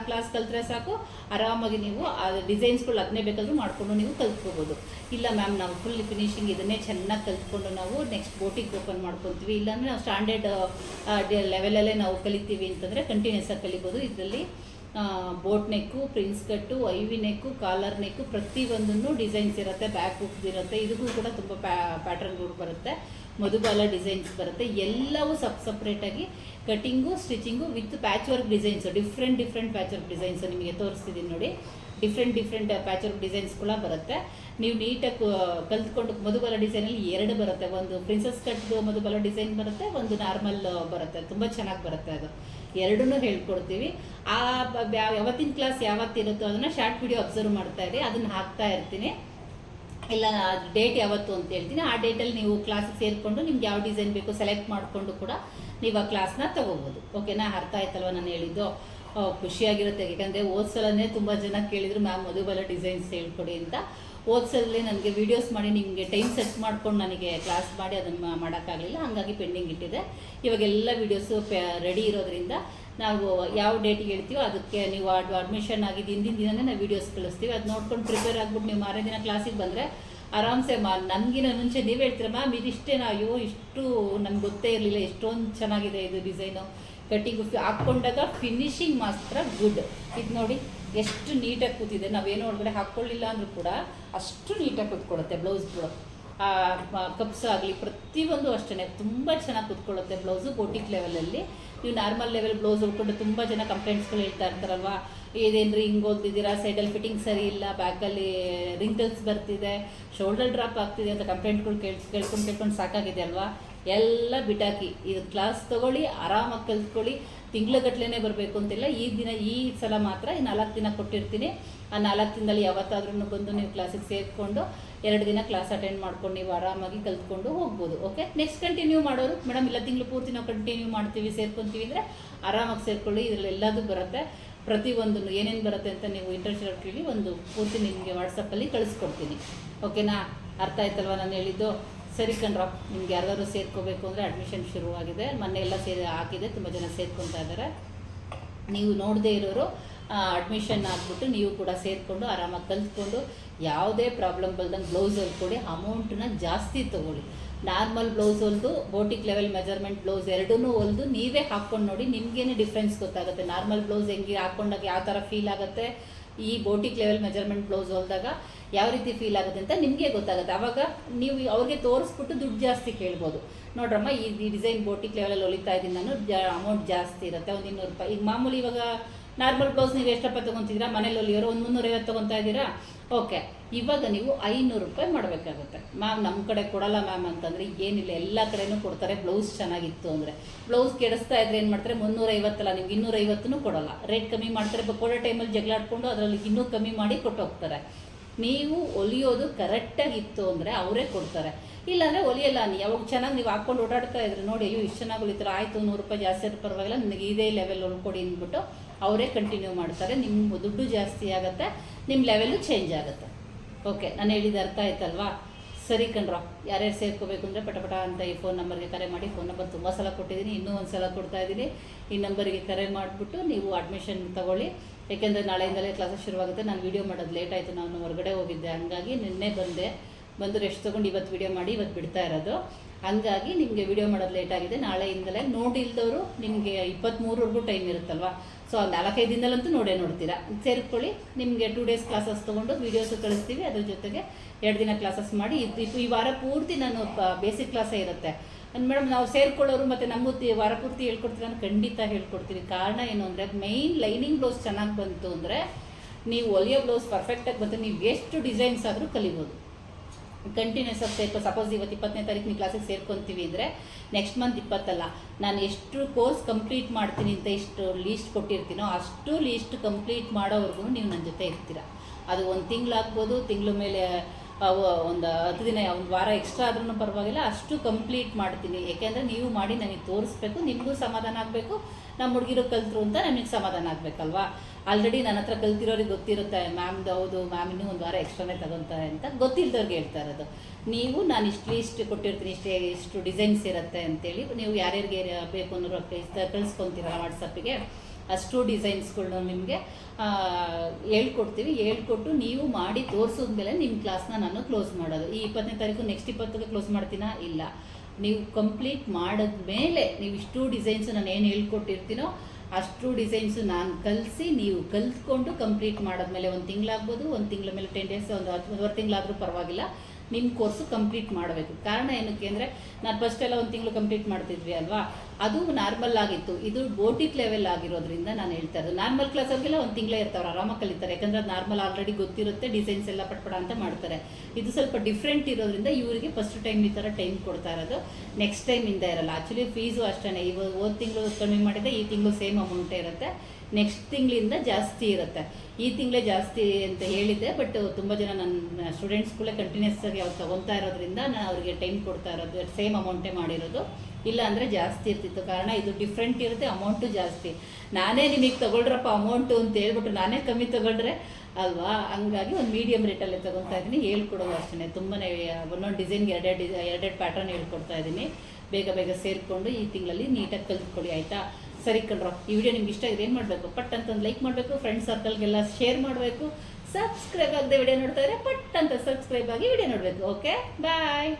ಕ್ಲಾಸ್ ಕಲ್ತ್ರೆ ಸಾಕು. ಆರಾಮಾಗಿ ನೀವು ಆ ಡಿಸೈನ್ಸ್ಗಳು ಅದನ್ನೇ ಬೇಕಾದರೂ ಮಾಡಿಕೊಂಡು ನೀವು ಕಲ್ತ್ಕೋಬೋದು. ಇಲ್ಲ ಮ್ಯಾಮ್ ನಾವು ಫುಲ್ ಫಿನಿಶಿಂಗ್ ಇದನ್ನೇ ಚೆನ್ನಾಗಿ ಕಲ್ತ್ಕೊಂಡು ನಾವು ನೆಕ್ಸ್ಟ್ ಬೋಟಿಗೆ ಓಪನ್ ಮಾಡ್ಕೊತೀವಿ. ಇಲ್ಲಾಂದರೆ ನಾವು ಸ್ಟ್ಯಾಂಡರ್ಡ್ ಲೆವೆಲಲ್ಲೇ ನಾವು ಕಲಿತೀವಿ ಅಂತಂದರೆ ಕಂಟಿನ್ಯೂಸ್ ಆಗಿ ಕಲಿಬೋದು. ಇದರಲ್ಲಿ ಬೋಟ್ ನೆಕ್ಕು, ಪ್ರಿನ್ಸ್ ಕಟ್ಟು, ಐವಿ ನೆಕ್ಕು, ಕಾಲರ್ ನೆಕ್ಕು ಪ್ರತಿಯೊಂದನ್ನು ಡಿಸೈನ್ಸ್ ಇರುತ್ತೆ, ಬ್ಯಾಕ್ ಬುಕ್ಸ್ ಇರುತ್ತೆ ಇದಕ್ಕೂ ಕೂಡ ತುಂಬ ಪ್ಯಾ, ಪ್ಯಾಟರ್ನ್ಗಳು ಬರುತ್ತೆ, ಮಧುಬಾಲ ಡಿಸೈನ್ಸ್ ಬರುತ್ತೆ, ಎಲ್ಲವೂ ಸಪ್ ಸಪ್ರೇಟಾಗಿ cutting stitching with patch work designs, different different patch work designs ನಿಮಗೆ ತೋರಿಸ್ತಿದ್ದೀನಿ ನೋಡಿ. Different different patch work designs ಕೂಡ ಬರುತ್ತೆ. ನೀವು ನೀಟಾಗಿ ಕಲ್ತ್ಕೊಂಡು ಮಧುಬಲ ಡಿಸೈನಲ್ಲಿ ಎರಡು ಬರುತ್ತೆ. ಒಂದು ಪ್ರಿನ್ಸಸ್ ಕಟ್ದು ಮಧುಬಲ ಡಿಸೈನ್ ಬರುತ್ತೆ, ಒಂದು ನಾರ್ಮಲ್ ಬರುತ್ತೆ. ತುಂಬ ಚೆನ್ನಾಗಿ ಬರುತ್ತೆ ಅದು. ಎರಡನ್ನೂ ಹೇಳ್ಕೊಡ್ತೀವಿ. ಆ ಯಾವತ್ತಿನ ಕ್ಲಾಸ್ ಯಾವತ್ತಿರುತ್ತೋ ಅದನ್ನು ಶಾರ್ಟ್ ವಿಡಿಯೋ ಅಬ್ಸರ್ವ್ ಮಾಡ್ತಾ ಇರಿ. ಅದನ್ನು ಹಾಕ್ತಾ ಇರ್ತೀನಿ. ಇಲ್ಲ ಡೇಟ್ ಯಾವತ್ತು ಅಂತ ಹೇಳ್ತೀನಿ. ಆ ಡೇಟಲ್ಲಿ ನೀವು ಕ್ಲಾಸಿಗೆ ಸೇರಿಕೊಂಡು ನಿಮ್ಗೆ ಯಾವ ಡಿಸೈನ್ ಬೇಕು ಸೆಲೆಕ್ಟ್ ಮಾಡಿಕೊಂಡು ಕೂಡ ನೀವು ಆ ಕ್ಲಾಸ್ನ ತಗೋಬೋದು. ಓಕೆನಾ ಅರ್ಥ ಆಯ್ತಲ್ವ ನಾನು ಹೇಳಿದ್ದು? ಖುಷಿಯಾಗಿರುತ್ತೆ. ಯಾಕಂದರೆ ಓದ್ಸಲನೇ ತುಂಬ ಜನ ಕೇಳಿದ್ರು, ಮ್ಯಾಮ್ ಮಧುಬಲ ಡಿಸೈನ್ಸ್ ಹೇಳ್ಕೊಡಿ ಅಂತ. ಓದ್ಸಲೇ ನನಗೆ ವೀಡಿಯೋಸ್ ಮಾಡಿ, ನಿಮಗೆ ಟೈಮ್ ಸೆಟ್ ಮಾಡ್ಕೊಂಡು ನನಗೆ ಕ್ಲಾಸ್ ಮಾಡಿ, ಅದನ್ನು ಮಾಡೋಕ್ಕಾಗಲಿಲ್ಲ. ಹಾಗಾಗಿ ಪೆಂಡಿಂಗ್ ಇಟ್ಟಿದೆ. ಇವಾಗೆಲ್ಲ ವೀಡಿಯೋಸು ರೆಡಿ ಇರೋದ್ರಿಂದ ನಾವು ಯಾವ ಡೇಟಿಗೆ ಹೇಳ್ತೀವೋ ಅದಕ್ಕೆ ನೀವು ಅಡ್ ಅಡ್ಮಿಷನ್ ಆಗಿದ್ದು ಹಿಂದಿನ ದಿನನೇ ನಾವು ವೀಡಿಯೋಸ್ ಕಳಿಸ್ತೀವಿ. ಅದು ನೋಡ್ಕೊಂಡು ಪ್ರಿಪೇರ್ ಆಗ್ಬಿಟ್ಟು ನೀವು ಮಾರನೇ ದಿನ ಕ್ಲಾಸಿಗೆ ಬಂದರೆ ಆರಾಮ್ಸೆ ಮಾ, ನನಗಿನ ಮುಂಚೆ ನೀವು ಹೇಳ್ತೀರ, ಮ್ಯಾಮ್, ಇದಿಷ್ಟೇನಾ? ಅಯ್ಯೋ, ಇಷ್ಟು ನನಗೆ ಗೊತ್ತೇ ಇರಲಿಲ್ಲ. ಎಷ್ಟೊಂದು ಚೆನ್ನಾಗಿದೆ ಇದು ಡಿಸೈನು ಕಟ್ಟಿಂಗು ಹಾಕ್ಕೊಂಡಾಗ ಫಿನಿಶಿಂಗ್ ಮಾತ್ರ ಗುಡ್ ಇದು ನೋಡಿ ಎಷ್ಟು ನೀಟಾಗಿ ಕೂತಿದೆ. ನಾವೇನು ಒಳಗಡೆ ಹಾಕ್ಕೊಳ್ಳಿಲ್ಲ ಅಂದರೂ ಕೂಡ ಅಷ್ಟು ನೀಟಾಗಿ ಕೂತ್ಕೊಳ್ಳುತ್ತೆ ಬ್ಲೌಸ್ಗಳು ಕಪ್ಸ್ ಆಗಲಿ ಪ್ರತಿಯೊಂದು ಅಷ್ಟೇ ತುಂಬ ಚೆನ್ನಾಗಿ ಕೂತ್ಕೊಳ್ಳುತ್ತೆ ಬ್ಲೌಸು ಬೋಟಿಕ್ ಲೆವೆಲಲ್ಲಿ ನೀವು ನಾರ್ಮಲ್ ಲೆವೆಲ್ ಬ್ಲೌಸ್ ಉಳ್ಕೊಂಡು ತುಂಬ ಜನ ಕಂಪ್ಲೇಂಟ್ಸ್ಗಳು ಹೇಳ್ತಾ ಇರ್ತಾರಲ್ವಾ? ಇದೇನ್ರಿ ಹಿಂಗೆ ಓದಿದ್ದೀರಾ ಸೈಡಲ್ಲಿ ಫಿಟ್ಟಿಂಗ್ ಸರಿ ಇಲ್ಲ ಬ್ಯಾಕಲ್ಲಿ ರಿಂಕಲ್ಸ್ ಬರ್ತಿದೆ ಶೋಲ್ಡರ್ ಡ್ರಾಪ್ ಆಗ್ತಿದೆ ಅಂತ ಕಂಪ್ಲೇಂಟ್ಗಳು ಕೇಳ್ಸ್ ಕೇಳ್ಕೊಂಡು ಕೇಳ್ಕೊಂಡು ಸಾಕಾಗಿದೆ ಅಲ್ವಾ? ಎಲ್ಲ ಬಿಟಾಕಿ. ಇದು ಕ್ಲಾಸ್ ತಗೊಳ್ಳಿ, ಆರಾಮಾಗಿ ಕಲ್ತ್ಕೊಳ್ಳಿ. ತಿಂಗ್ಳುಗಟ್ಲೆ ಬರಬೇಕು ಅಂತಿಲ್ಲ ಈ ದಿನ ಈ ಸಲ ಮಾತ್ರ ಈ ನಾಲ್ಕು ದಿನ ಕೊಟ್ಟಿರ್ತೀನಿ. ಆ ನಾಲ್ಕು ದಿನದಲ್ಲಿ ಯಾವತ್ತಾದ್ರೂ ಬಂದು ನೀವು ಕ್ಲಾಸಿಗೆ ಸೇರಿಕೊಂಡು ಎರಡು ದಿನ ಕ್ಲಾಸ್ ಅಟೆಂಡ್ ಮಾಡ್ಕೊಂಡು ನೀವು ಆರಾಮಾಗಿ ಕಲ್ತ್ಕೊಂಡು ಹೋಗ್ಬೋದು ಓಕೆ ನೆಕ್ಸ್ಟ್ ಕಂಟಿನ್ಯೂ ಮಾಡೋರು ಮೇಡಮ್ ಇಲ್ಲ ತಿಂಗಳು ಪೂರ್ತಿ ನಾವು ಕಂಟಿನ್ಯೂ ಮಾಡ್ತೀವಿ, ಸೇರ್ಕೊತೀವಿ ಅಂದರೆ ಆರಾಮಾಗಿ ಸೇರ್ಕೊಳ್ಳಿ. ಇದರಲ್ಲಿ ಎಲ್ಲದೂ ಬರುತ್ತೆ. ಪ್ರತಿಯೊಂದು ಏನೇನು ಬರುತ್ತೆ ಅಂತ ನೀವು ಇಂಟ್ರೆಸ್ಟ್ ಕೇಳಿ ಒಂದು ಪೂರ್ತಿ ನಿಮಗೆ ವಾಟ್ಸಪ್ಪಲ್ಲಿ ಕಳಿಸ್ಕೊಡ್ತೀನಿ. ಓಕೆನಾ ಅರ್ಥ ಆಯ್ತಲ್ವ ನಾನು ಹೇಳಿದ್ದು? ಸರಿ ಕಣ್ರಾ ನಿಮ್ಗೆ ಯಾರಾದರೂ ಸೇರ್ಕೋಬೇಕು ಅಂದರೆ ಅಡ್ಮಿಷನ್ ಶುರುವಾಗಿದೆ. ಮೊನ್ನೆ ಎಲ್ಲ ಸೇರಿ ಹಾಕಿದೆ, ತುಂಬ ಜನ ಸೇರ್ಕೊತಾ ಇದ್ದಾರೆ. ನೀವು ನೋಡದೇ ಇರೋರು ಅಡ್ಮಿಷನ್ ಆಗಿಬಿಟ್ಟು ನೀವು ಕೂಡ ಸೇರಿಕೊಂಡು ಆರಾಮಾಗಿ ಕಲ್ತ್ಕೊಂಡು ಯಾವುದೇ ಪ್ರಾಬ್ಲಮ್ ಬಲ್ದಂಗೆ ಬ್ಲೌಸ್ ಹೊಲ್ಕೊಡಿ ಅಮೌಂಟನ್ನ ಜಾಸ್ತಿ ತೊಗೊಳ್ಳಿ. ನಾರ್ಮಲ್ ಬ್ಲೌಸ್ ಹೊಲ್ದು ಬೋಟಿಕ್ ಲೆವೆಲ್ ಮೆಜರ್ಮೆಂಟ್ ಬ್ಲೌಸ್ ಎರಡೂ ಹೊಲ್ದು ನೀವೇ ಹಾಕ್ಕೊಂಡು ನೋಡಿ, ನಿಮಗೇನೆ ಡಿಫ್ರೆನ್ಸ್ ಗೊತ್ತಾಗುತ್ತೆ. ನಾರ್ಮಲ್ ಬ್ಲೌಸ್ ಹೆಂಗೆ ಹಾಕ್ಕೊಂಡಾಗ ಯಾವ ಥರ ಫೀಲ್ ಆಗುತ್ತೆ? ಈ ಬೋಟಿಕ್ ಲೆವೆಲ್ ಮೆಜರ್ಮೆಂಟ್ ಬ್ಲೌಸ್ ಹೊಲ್ದಾಗ ಯಾವ ರೀತಿ ಫೀಲ್ ಆಗುತ್ತೆ ಅಂತ ನಿಮಗೆ ಗೊತ್ತಾಗುತ್ತೆ. ಆವಾಗ ನೀವು ಅವ್ರಿಗೆ ತೋರಿಸ್ಬಿಟ್ಟು ದುಡ್ಡು ಜಾಸ್ತಿ ಕೇಳ್ಬೋದು. ನೋಡ್ರಮ್ಮ, ಈ ಡಿಸೈನ್ ಬೋಟಿಕ್ ಲೆವೆಲಲ್ಲಿ ಹೊಲಿತಾ ಇದ್ದೀನಿ ನಾನು ಅಮೌಂಟ್ ಜಾಸ್ತಿ ಇರುತ್ತೆ, ಒಂದು ಇನ್ನೂರು ರೂಪಾಯಿ. ಈಗ ಮಾಮೂಲಿ ಇವಾಗ ನಾರ್ಮಲ್ ಬ್ಲೌಸ್ ನೀವು ಎಷ್ಟಪ್ಪ ತೊಗೊತಿದ್ದೀರಾ? ಮನೇಲಿ ಹೊಲಿಯೋರು ಒಂದು ಮುನ್ನೂರೈವತ್ತು ತೊಗೊತಾ ಇದ್ದೀರಾ? ಓಕೆ ಇವಾಗ ನೀವು ಐನೂರು ರೂಪಾಯಿ ಮಾಡಬೇಕಾಗುತ್ತೆ. ಮ್ಯಾಮ್ ನಮ್ಮ ಕಡೆ ಕೊಡಲ್ಲ ಮ್ಯಾಮ್ ಅಂತಂದರೆ ಏನಿಲ್ಲ. ಎಲ್ಲ ಕಡೆನೂ ಕೊಡ್ತಾರೆ. ಬ್ಲೌಸ್ ಚೆನ್ನಾಗಿತ್ತು ಅಂದರೆ. ಬ್ಲೌಸ್ ಕೆಡಿಸ್ತಾ ಇದ್ರೆ ಏನು ಮಾಡ್ತಾರೆ? ಮುನ್ನೂರೈವತ್ತಲ್ಲ ನಿಮ್ಗೆ ಇನ್ನೂರೈವತ್ತೂ ಕೊಡಲ್ಲ. ರೇಟ್ ಕಮ್ಮಿ ಮಾಡ್ತಾರೆ. ಕೊಡೋ ಟೈಮಲ್ಲಿ ಜಗಳಾಡ್ಕೊಂಡು ಅದರಲ್ಲಿ ಇನ್ನೂ ಕಮ್ಮಿ ಮಾಡಿ ಕೊಟ್ಟೋಗ್ತಾರೆ ನೀವು ಹೊಲಿಯೋದು ಕರೆಕ್ಟಾಗಿತ್ತು ಅಂದರೆ ಅವರೇ ಕೊಡ್ತಾರೆ. ಇಲ್ಲಾಂದರೆ ಹೊಲಿಯಲ್ಲ ನೀವು ಯಾವಾಗ ಚೆನ್ನಾಗಿ ನೀವು ಹಾಕ್ಕೊಂಡು ಓಡಾಡ್ತಾ ಇದ್ರೆ, ನೋಡಿ, ಅಯ್ಯೋ, ಇಷ್ಟು ಚೆನ್ನಾಗಿ ಹೊಲಿತಾರೆ ಆಯಿತು, ನೂರು ರೂಪಾಯಿ ಜಾಸ್ತಿ ಆದರೂ ಪರವಾಗಿಲ್ಲ ನನಗೆ ಇದೇ ಲೆವೆಲ್ ಹೊಲ್ಕೊಡಿ ಅಂದ್ಬಿಟ್ಟು ಅವರೇ ಕಂಟಿನ್ಯೂ ಮಾಡ್ತಾರೆ. ನಿಮ್ಮ ದುಡ್ಡು ಜಾಸ್ತಿ ಆಗುತ್ತೆ ನಿಮ್ಮ ಲೆವೆಲ್ಲು ಚೇಂಜ್ ಆಗುತ್ತೆ. ಓಕೆ ನಾನು ಹೇಳಿದ ಅರ್ಥ ಆಯ್ತಲ್ವಾ? ಸರಿ ಕಣ್ರ, ಯಾರ್ಯಾರು ಸೇರ್ಕೋಬೇಕು ಅಂದರೆ ಪಟಪಟ ಅಂತ ಈ ಫೋನ್ ನಂಬರ್ಗೆ ಕರೆ ಮಾಡಿ ಫೋನ್ ನಂಬರ್ ತುಂಬ ಸಲ ಕೊಟ್ಟಿದ್ದೀನಿ ಇನ್ನೂ ಒಂದು ಸಲ ಕೊಡ್ತಾ ಇದ್ದೀನಿ ಈ ನಂಬರಿಗೆ ಕರೆ ಮಾಡಿಬಿಟ್ಟು ನೀವು ಅಡ್ಮಿಷನ್ ತಗೊಳ್ಳಿ. ಯಾಕೆಂದರೆ ನಾಳೆಯಿಂದಲೇ ಕ್ಲಾಸಸ್ ಶುರುವಾಗುತ್ತೆ. ನಾನು ವೀಡಿಯೋ ಮಾಡೋದು ಲೇಟ್ ಆಯಿತು. ನಾನು ಹೊರಗಡೆ ಹೋಗಿದ್ದೆ. ಹಂಗಾಗಿ ನಿನ್ನೆ ಬಂದೆ. ಬಂದು ರೆಸ್ಟ್ ತೊಗೊಂಡು ಇವತ್ತು ವೀಡಿಯೋ ಮಾಡಿ ಇವತ್ತು ಬಿಡ್ತಾ ಇರೋದು. ಹಂಗಾಗಿ ನಿಮಗೆ ವೀಡಿಯೋ ಮಾಡೋದು ಲೇಟ್ ಆಗಿದೆ. ನಾಳೆಯಿಂದಲೇ ನೋಡಿಲ್ದವರು ನಿಮಗೆ ಇಪ್ಪತ್ತ್ಮೂರವರೆಗೂ ಟೈಮ್ ಇರುತ್ತಲ್ವಾ? ಸೊ ನಾಲ್ಕೈದು ದಿನದಲ್ಲಂತೂ ನೋಡೇ ನೋಡ್ತೀರಾ? ಸೇರ್ಕೊಳ್ಳಿ. ನಿಮಗೆ ಟೂ ಡೇಸ್ ಕ್ಲಾಸಸ್ ತೊಗೊಂಡು ವಿಡಿಯೋಸ್ ಕಳಿಸ್ತೀವಿ. ಅದ್ರ ಜೊತೆಗೆ ಎರಡು ದಿನ ಕ್ಲಾಸಸ್ ಮಾಡಿ. ಇದು ಈ ವಾರ ಪೂರ್ತಿ ನಾನು ಬೇಸಿಕ್ ಕ್ಲಾಸೇ ಇರುತ್ತೆ. ಮೇಡಮ್ ನಾವು ಸೇರ್ಕೊಳ್ಳೋರು ಮತ್ತು ನಮ್ಮ ವಾರಪೂರ್ತಿ ವಾರ ಪೂರ್ತಿ ಹೇಳ್ಕೊಡ್ತೀರ ನಾನು ಖಂಡಿತ ಹೇಳ್ಕೊಡ್ತೀನಿ ಕಾರಣ ಏನು ಅಂದರೆ ಮೈನ್ ಲೈನಿಂಗ್ ಬ್ಲೌಸ್ ಚೆನ್ನಾಗಿ ಬಂತು ಅಂದರೆ, ನೀವು ಹೊಲಿಯೋ ಬ್ಲೌಸ್ ಪರ್ಫೆಕ್ಟಾಗಿ ಬಂತು, ನೀವು ಎಷ್ಟು ಡಿಸೈನ್ಸ್ ಆದರೂ ಕಲಿಬೋದು. ಕಂಟಿನ್ಯೂಸ್ ಆಗಿ ಸೇರ್ಕೊ ಸಪೋಸ್ ಇವತ್ತು ಇಪ್ಪತ್ತನೇ ತಾರೀಕು ನೀವು ಕ್ಲಾಸಿಗೆ ಸೇರ್ಕೊತೀವಿ ಅಂದರೆ ನೆಕ್ಸ್ಟ್ ಮಂತ್ ಇಪ್ಪತ್ತಲ್ಲ, ನಾನು ಎಷ್ಟು ಕೋರ್ಸ್ ಕಂಪ್ಲೀಟ್ ಮಾಡ್ತೀನಿ ಅಂತ ಇಷ್ಟು ಲೀಸ್ಟ್ ಕೊಟ್ಟಿರ್ತೀನೋ, ಅಷ್ಟು ಲೀಸ್ಟ್ ಕಂಪ್ಲೀಟ್ ಮಾಡೋವರೆಗೂ ನೀವು ನನ್ನ ಜೊತೆ ಇರ್ತೀರ. ಅದು ಒಂದು ತಿಂಗಳಾಗ್ಬೋದು, ತಿಂಗಳ ಮೇಲೆ ಒಂದು ಹತ್ತು ದಿನ, ಒಂದು ವಾರ ಎಕ್ಸ್ಟ್ರಾ ಆದ್ರೂ ಪರವಾಗಿಲ್ಲ, ಅಷ್ಟು ಕಂಪ್ಲೀಟ್ ಮಾಡ್ತೀನಿ. ಯಾಕೆಂದರೆ ನೀವು ಮಾಡಿ ನನಗೆ ತೋರಿಸ್ಬೇಕು, ನಿಮಗೂ ಸಮಾಧಾನ ಆಗಬೇಕು ನಮ್ಮ ಹುಡುಗಿರು ಕಲ್ತರು ಅಂತ ನಿಮಗೆ ಸಮಾಧಾನ ಆಗಬೇಕಲ್ವಾ? ಆಲ್ರೆಡಿ ನನ್ನ ಹತ್ರ ಕಲ್ತಿರೋರಿಗೆ ಗೊತ್ತಿರುತ್ತೆ ಮ್ಯಾಮ್ದು ಹೌದು, ಮ್ಯಾಮ್ ಇನ್ನೂ ಒಂದು ವಾರ ಎಕ್ಸ್ಟ್ರಾನೇ ತಗೊತಾರೆ ಅಂತ ಗೊತ್ತಿಲ್ದವ್ರಿಗೆ ಹೇಳ್ತಾ ಇರೋದು. ನೀವು, ನಾನು ಇಷ್ಟು ಲೀಸ್ಟ್ ಕೊಟ್ಟಿರ್ತೀನಿ, ಇಷ್ಟೇ, ಇಷ್ಟು ಡಿಸೈನ್ಸ್ ಇರುತ್ತೆ ಅಂತೇಳಿ, ನೀವು ಯಾರ್ಯಾರಿಗೆ ಬೇಕು ಅನ್ನೋರು ಕಳಿಸ್ಕೊತೀರಲ್ಲ ವಾಟ್ಸಪ್ಪಿಗೆ ಅಷ್ಟು ಡಿಸೈನ್ಸ್ಗಳನ್ನ ನಿಮಗೆ ಹೇಳ್ಕೊಡ್ತೀವಿ. ಹೇಳ್ಕೊಟ್ಟು ನೀವು ಮಾಡಿ ತೋರಿಸಿದ್ಮೇಲೆ ನಿಮ್ಮ ಕ್ಲಾಸ್ನ ನಾನು ಕ್ಲೋಸ್ ಮಾಡೋದು. ಈ ಇಪ್ಪತ್ತನೇ ತಾರೀಕು ನೆಕ್ಸ್ಟ್ ಇಪ್ಪತ್ತಕ್ಕೆ ಕ್ಲೋಸ್ ಮಾಡ್ತೀನಾ? ಇಲ್ಲ. ನೀವು ಕಂಪ್ಲೀಟ್ ಮಾಡಿದ ಮೇಲೆ ನೀವು ಇಷ್ಟು ಡಿಸೈನ್ಸ್ ನಾನು ಏನು ಹೇಳ್ಕೊಟ್ಟಿರ್ತೀನೋ ಅಷ್ಟು ಡಿಸೈನ್ಸು ನಾನು ಕಲಿಸಿ ನೀವು ಕಲ್ತ್ಕೊಂಡು ಕಂಪ್ಲೀಟ್ ಮಾಡಿದ್ಮೇಲೆ ಒಂದು ತಿಂಗಳಾಗ್ಬೋದು, ಒಂದು ತಿಂಗಳ ಮೇಲೆ ಟೆನ್ ಡೇಸ್, ಒಂದು ಹತ್ತು ಒಂದುವರೆ ತಿಂಗಳಾದರೂ ಪರವಾಗಿಲ್ಲ. ನಿಮ್ಮ ಕೋರ್ಸು ಕಂಪ್ಲೀಟ್ ಮಾಡಬೇಕು. ಕಾರಣ ಏನಕ್ಕೆ ಅಂದರೆ, ನಾನು ಫಸ್ಟ್ ಎಲ್ಲ ಒಂದು ತಿಂಗಳು ಕಂಪ್ಲೀಟ್ ಮಾಡ್ತಿದ್ವಿ ಅಲ್ವಾ? ಅದು ನಾರ್ಮಲ್ ಆಗಿತ್ತು. ಇದು ಬೋಟಿಕ್ ಲೆವೆಲ್ ಆಗಿರೋದ್ರಿಂದ ನಾನು ಹೇಳ್ತಾ ಇರೋದು. ನಾರ್ಮಲ್ ಕ್ಲಾಸವ್ರಿಗೆಲ್ಲ ಒಂದು ತಿಂಗಳೇ ಇರ್ತಾರೆ ಆರಾಮಾಗಿ ಕಲಿತಾರೆ. ಯಾಕಂದರೆ ಅದು ನಾರ್ಮಲ್ ಆಲ್ರೆಡಿ ಗೊತ್ತಿರುತ್ತೆ ಡಿಸೈನ್ಸ್ ಎಲ್ಲ ಪಟ್ಪಡ ಅಂತ ಮಾಡ್ತಾರೆ. ಇದು ಸ್ವಲ್ಪ ಡಿಫ್ರೆಂಟ್ ಇರೋದ್ರಿಂದ ಇವರಿಗೆ ಫಸ್ಟ್ ಟೈಮ್ ಈ ಥರ ಟೈಮ್ ಕೊಡ್ತಾ ಇರೋದು. ನೆಕ್ಸ್ಟ್ ಟೈಮ್ ಇಂದ ಇರಲ್ಲ. ಆ್ಯಕ್ಚುಲಿ ಫೀಸು ಅಷ್ಟೇ ಇವಾಗ ಹೋದ ತಿಂಗಳು ಕಮ್ಮಿ ಮಾಡಿದ್ರೆ ಈ ತಿಂಗಳು ಸೇಮ್ ಅಮೌಂಟೇ ಇರುತ್ತೆ. ನೆಕ್ಸ್ಟ್ ತಿಂಗಳಿಂದ ಜಾಸ್ತಿ ಇರುತ್ತೆ. ಈ ತಿಂಗಳೇ ಜಾಸ್ತಿ ಅಂತ ಹೇಳಿದ್ದೆ ಬಟ್ ತುಂಬ ಜನ ನನ್ನ ಸ್ಟೂಡೆಂಟ್ಸ್ಗಳೇ ಕಂಟಿನ್ಯೂಸ್ ಆಗಿ ಅವ್ರು ತಗೊತಾ ಇರೋದ್ರಿಂದ ನಾನು ಅವರಿಗೆ ಟೈಮ್ ಕೊಡ್ತಾ ಇರೋದು ಸೇಮ್ ಅಮೌಂಟೇ ಮಾಡಿರೋದು. ಇಲ್ಲ ಅಂದರೆ ಜಾಸ್ತಿ ಇರ್ತಿತ್ತು. ಕಾರಣ ಇದು ಡಿಫ್ರೆಂಟ್ ಇರುತ್ತೆ ಅಮೌಂಟು ಜಾಸ್ತಿ. ನಾನೇ ನಿಮಗೆ ತಗೊಳ್ರಪ್ಪ ಅಮೌಂಟು ಅಂತ ಹೇಳ್ಬಿಟ್ಟು ನಾನೇ ಕಮ್ಮಿ ತಗೊಂಡ್ರೆ ಅಲ್ವಾ? ಹಂಗಾಗಿ ಒಂದು ಮೀಡಿಯಮ್ ರೇಟಲ್ಲೇ ತಗೊತಾ ಇದ್ದೀನಿ. ಹೇಳ್ಕೊಡೋದು ಅಷ್ಟೇ ತುಂಬಾ ಒಂದೊಂದು ಡಿಸೈನ್ಗೆ ಎರಡೆರಡು ಡಿಸೈ ಎರಡೆರಡು ಪ್ಯಾಟರ್ನ್ ಹೇಳ್ಕೊಡ್ತಾ ಇದ್ದೀನಿ. ಬೇಗ ಬೇಗ ಸೇರಿಕೊಂಡು ಈ ತಿಂಗಳಲ್ಲಿ ನೀಟಾಗಿ ಕಲಿತ್ಕೊಳ್ಳಿ, ಆಯಿತಾ? ಸರಿ ಕಣ್ರೋ, ಈ ವಿಡಿಯೋ ನಿಮ್ಗೆ ಇಷ್ಟ ಆಗಿದೆ ಏನು ಮಾಡಬೇಕು? ಪಟ್ ಅಂತಂದು ಲೈಕ್ ಮಾಡಬೇಕು ಫ್ರೆಂಡ್ ಸರ್ಕಲ್ಗೆಲ್ಲ ಶೇರ್ ಮಾಡಬೇಕು ಸಬ್ಸ್ಕ್ರೈಬ್ ಆಗದೆ ವಿಡಿಯೋ ನೋಡ್ತಾ ಇದ್ರೆ ಪಟ್ ಅಂತ ಸಬ್ಸ್ಕ್ರೈಬ್ ಆಗಿ ವಿಡಿಯೋ ನೋಡಬೇಕು ಓಕೆ ಬಾಯ್